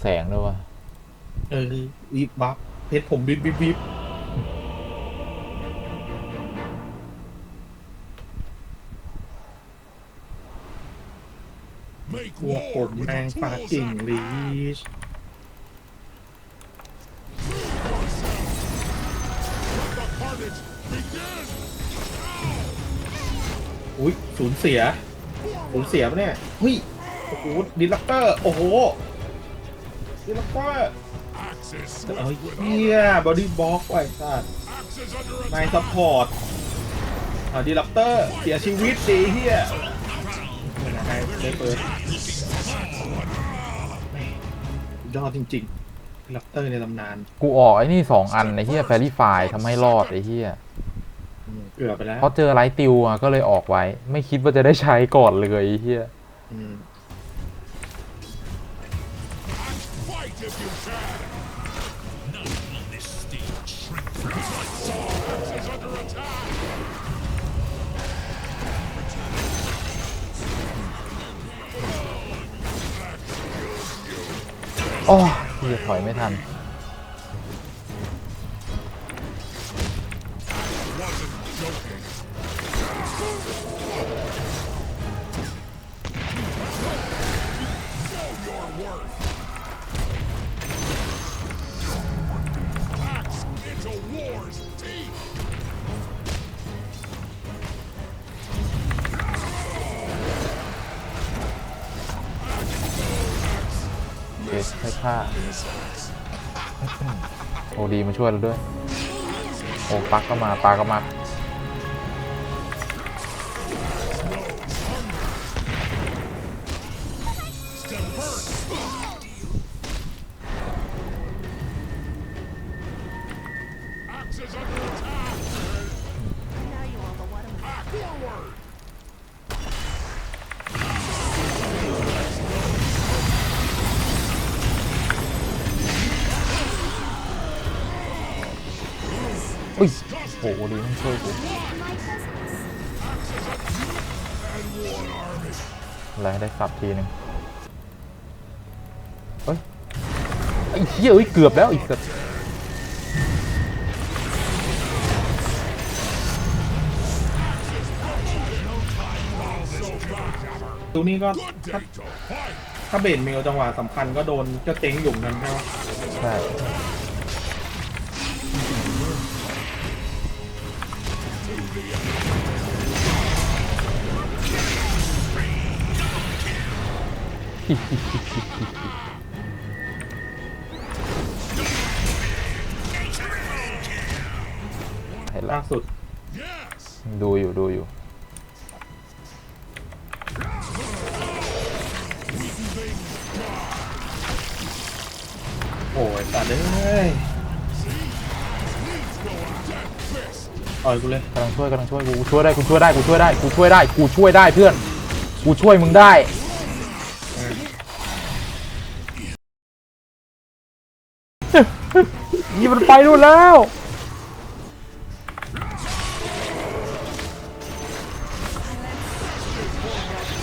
แสงด้วยวะเออวิบวับเพชรผมวิบวิบวิบกลัวผมแม่งฟาจริงลีชอุ้ยสูญเสียสูญเสียปะเนี่ยเฮ้ยโอ้โหดิลัปเตอร์ โอ้โห ดิลัปเตอร์เอ้ยเฮียบอดี้บล็อกไว้สัตว์นายซัพพอร์ตอ่าดิลัปเตอร์เสียชีวิตดีเฮียไม่น่าให้ได้เปิดยอดจริงๆดิลัปเตอร์ในตำนาน กูออกไอ้นี่สองอันไอ้เหี้ยแฟรี่ไฟทำให้รอดไอ้เหี้ยอืมเกือบไปแล้วเพราะเจอไลท์ติวอะก็เลยออกไว้ ไม่คิดว่าจะได้ใช้ก่อนเลยไอ้เหี้ย โอ้เหี้ยถอยไม่ทัน โอ้ดีมาช่วยเราด้วย โอ้ปักก็มาปลาก็มา อุ้ยโอ้โหดีมันช่วยกูอะไรได้สับทีหนึ่งเฮ้ยไอ้เหี้ยเอ้ยเกือบแล้วอีกสัตว์ตรงนี้ก็ถ้าถ้าเบนเมลจังหวะสำคัญก็โดนก็เต็งอยู่เหมือนกันใช่ไหมใช่ เห็นละล่าสุดดูอยู่ดูอยู่ โอ้ยสัตว์เอ้ยต่อยกูเลยกำลังช่วยกำลังช่วยกูกูช่วยได้กูช่วยได้กูช่วยได้กูช่วยได้กูช่วยได้เพื่อน กูช่วยมึงได้ ยี่มันไปนู่นแล้ว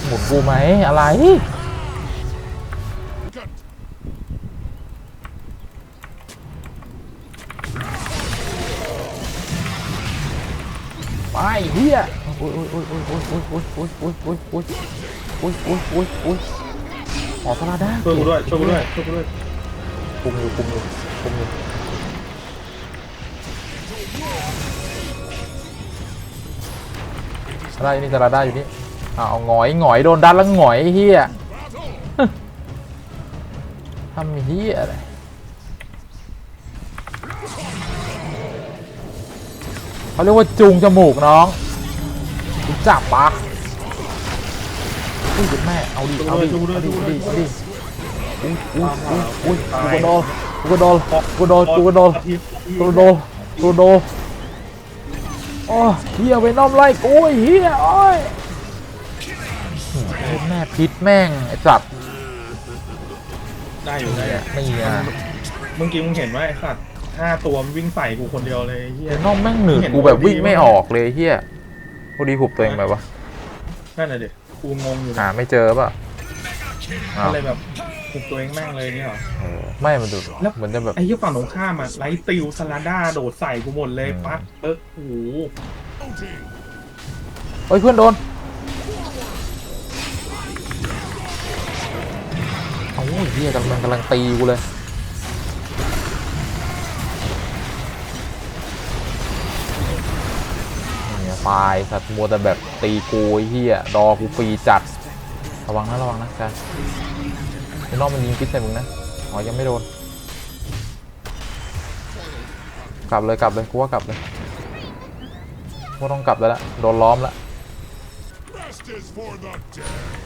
หมุนกูไหมอะไรไปเฮียโอ้ยโอ้ยโอ้ยโอ้ยโอ้ยโอ้ยโอ้ยโอ้ยโอ้ยโอ้ยโอ้ยโอ้ยโอ้ยโอ้ยโอ้ยออกสลาด้าช่วยกูด้วยช่วยกูด้วยช่วยกูด้วย คุมอยู่คุมอยู่คุมอยู่อะไรนี่สลาด้าอยู่นี่อ้าวเอาหงอยหงอยโดนดันแล้วหงอยเฮียทำเฮียอะไรเขาเรียกว่าจูงจมูกน้องจับปะอุ้ยเด็กแม่เอาดิเอาดิเอาดิเอาดิเอุ้ยอุ้ยอุ้ยอุ้ยกูกระโดดกูกระโดดกูกระโดดกูกระโดดกูกระโดดกูกระโดดโอ้เฮียไปน้อมไล่กูไอ้เฮียโอ้ยแม่พิษแม่งไอ้สัตว์ได้อยู่ได้อยู่นี่ไงเมื่อกี้มึงเห็นว่าไอ้สัตว์ห้าตัวมันวิ่งใส่กูคนเดียวเลยไอ้เฮียน้องแม่งหนืดกูแบบวิ่งไม่ออกเลยเฮียพอดีหุบตัวเองไปปะนั่นน่ะเดิกูงงอยู่หาไม่เจอปะอ้าก็เลยแบบ ปลุกตัวเองแม่งเลยเนี่ยเหรอ เออไม่มันดูแล้ว เหมือนจะแบบไอ้ยี่ฝั่งตรงข้ามอะไลท์ติวสลาด้าโดดใส่กูหมดเลยอืมปั๊บเอิ๊กโอ้โหเฮ้ยเพื่อนโดนโอ้ยเฮียกำลังกำลังตีกูเลยเนี่ยตายสัตว์มัวแต่แบบตีกูไอ้เฮียดอกูฟรีจัดระวังนะระวังนะกัน ไอ้นอกมันยิงพิษใส่มึงนะ อ๋อ ยังไม่โดน กลับเลยกลับเลยกูว่ากลับเลยกูต้องกลับแล้วละโดนล้อมแล้ว Rest is for the dead.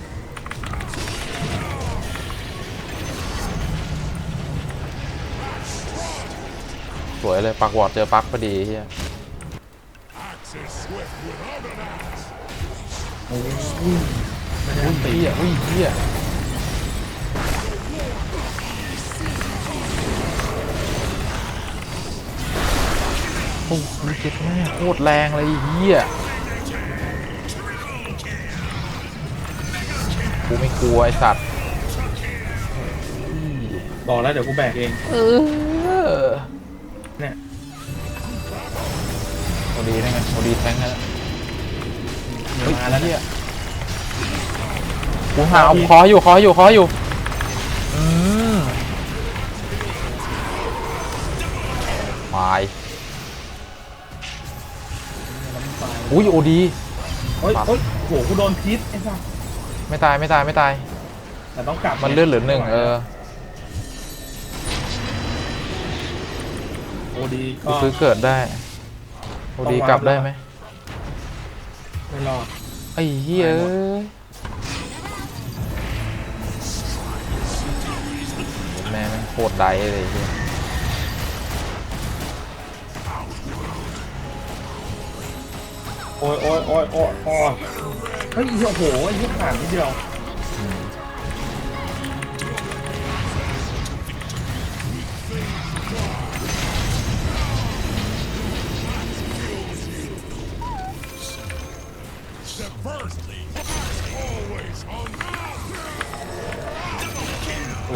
สวยเลยปักวอร์ดเจอปักพอดีเฮีย Axe is swift without an axe. โอ้ยอุ้ยเฮียอุ้ยเฮีย โอ้ยเจ็บแม่โคตรแรงเลยไอ้เฮียกูไม่กลัวไอสัตว์บอกแล้วเดี๋ยวกูแบกเองเออเนี่ยโอดีได้ไงโอดีแทงกันแล้วเดี๋ยวมาแล้วเนี่ยกูหาเอาคออยู่คออยู่คออยู่อืมวายอุ้ ยโอดีเฮ้ยเฮ้ยโหกูโดนพิษไอ้สัสไม่ตายไม่ตายไม่ตาย แต่ต้องกลับมันเลือดเหลือหนึ่งเออโอดีกูก็ซื้อเกิดได้โอดีกลับได้ไหมไม่รอดไอ้เหี้ยเอ้ยแม่แม่งโคตรไดเลยไอ้เหี้ย โอ้ยโอ้ยโอ้ยโอ้ยโอ้ยเฮ้ยโอ้โหไอ้ยี่ผ่านนิดเดียว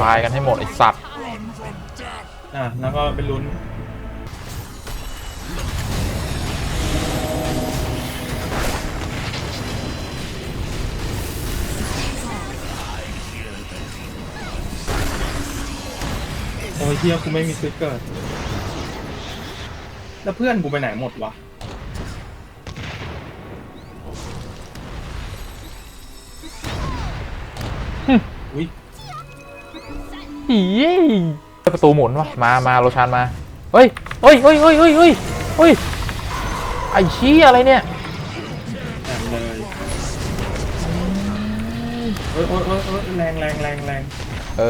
ตายกันให้หมดไอ้สัตว์อะแล้วก็ไปลุ้น ยเฮียกูไม่มีซื้อเกิด แล้วเพื่อนกูไปไหนหมดวะ อุ้ยอีประตูหมุนวะมามาโรชานมาเฮ้ยเฮ้ยเฮ้ยเฮ้ยเฮ้ยเฮ้ยเฮ้ยไอ้ชี้อะไรเนี่ยแรงเลยโอ้ยโอ้ยโอ้ยโอ้ยแรงแรงแรงแรงเอ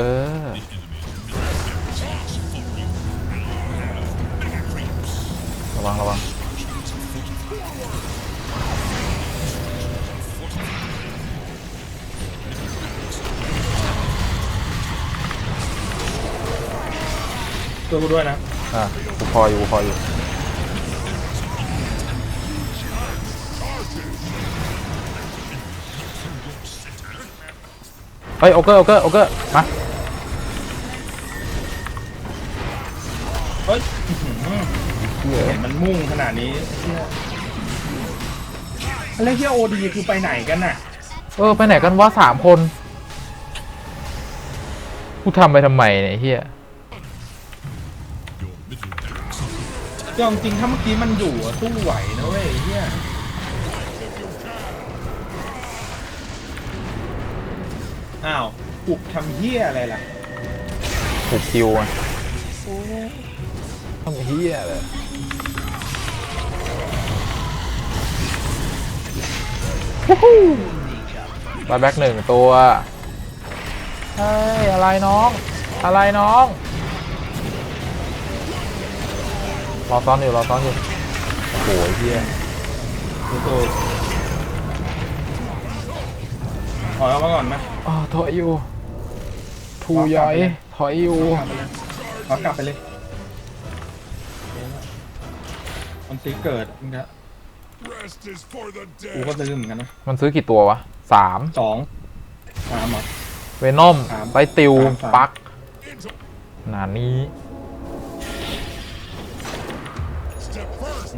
อ ระวังระวังช่วยกูด้วยนะอะกูคอยอยู่กูคอยอยู่เฮ้ยโอเกอร์โอเกอร์โอเกอร์มา เห็นมันมุ่งขนาดนี้เหี้ยแล้วเฮียโอดีคือไปไหนกันน่ะ เออ ไปไหนกันวะสามคนกูทำไปทำไมเนี่ยไอ้เฮียก็จริงๆถ้าเมื่อกี้มันอยู่อะสู้ไหวนะเว้ยเฮียอ้าวปลุกทำเฮียอะไรล่ะถูกคิวอะ ทำเฮียเลยบายแบ็กหนึ่งตัว เฮ้ย อะไรน้อง อะไรน้อง รอซ้อนอยู่ รอซ้อนอยู่ โอ้โหไอ้เฮียดูตัวถอยออกมาก่อนไหมอ๋อถอยอยู่ ทูใหญ่ถอยอยู่ขอกลับไปเลย มันตีเกิดมึงนะกูก็ซื้อเหมือนกันนะมันซื้อกี่ตัววะสามสองสามเหรอเวนอมสามไปติวสามสาม ปักหนานี้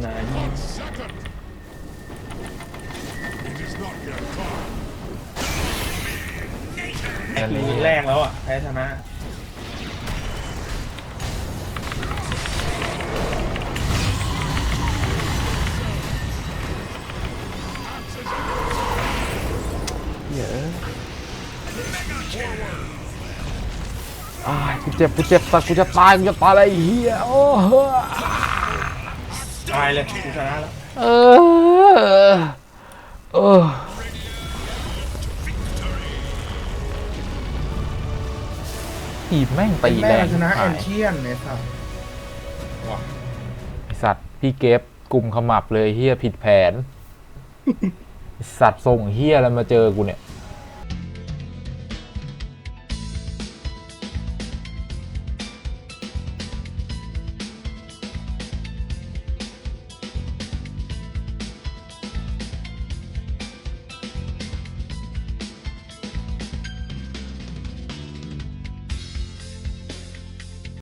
หน second. It is not yet time. อันคือนี้แรกแล้วอะแพ้ชนะ อ่ากูเจ็บกูเจ็บแต่กูจะตายกูจะตายอะไรเฮียโอ้เฮ้อตายเลยกูชนะแล้วเออเออทีบแม่งตีแรแม่งชนะชิบแอหายนเชียนเนี่ยครับไอ้สัตว์พี่เก็บกลุ่มขมับเลยเฮียผิดแผนไอ้สัตว์ส่งเฮียอะไรมาเจอกูเนี่ย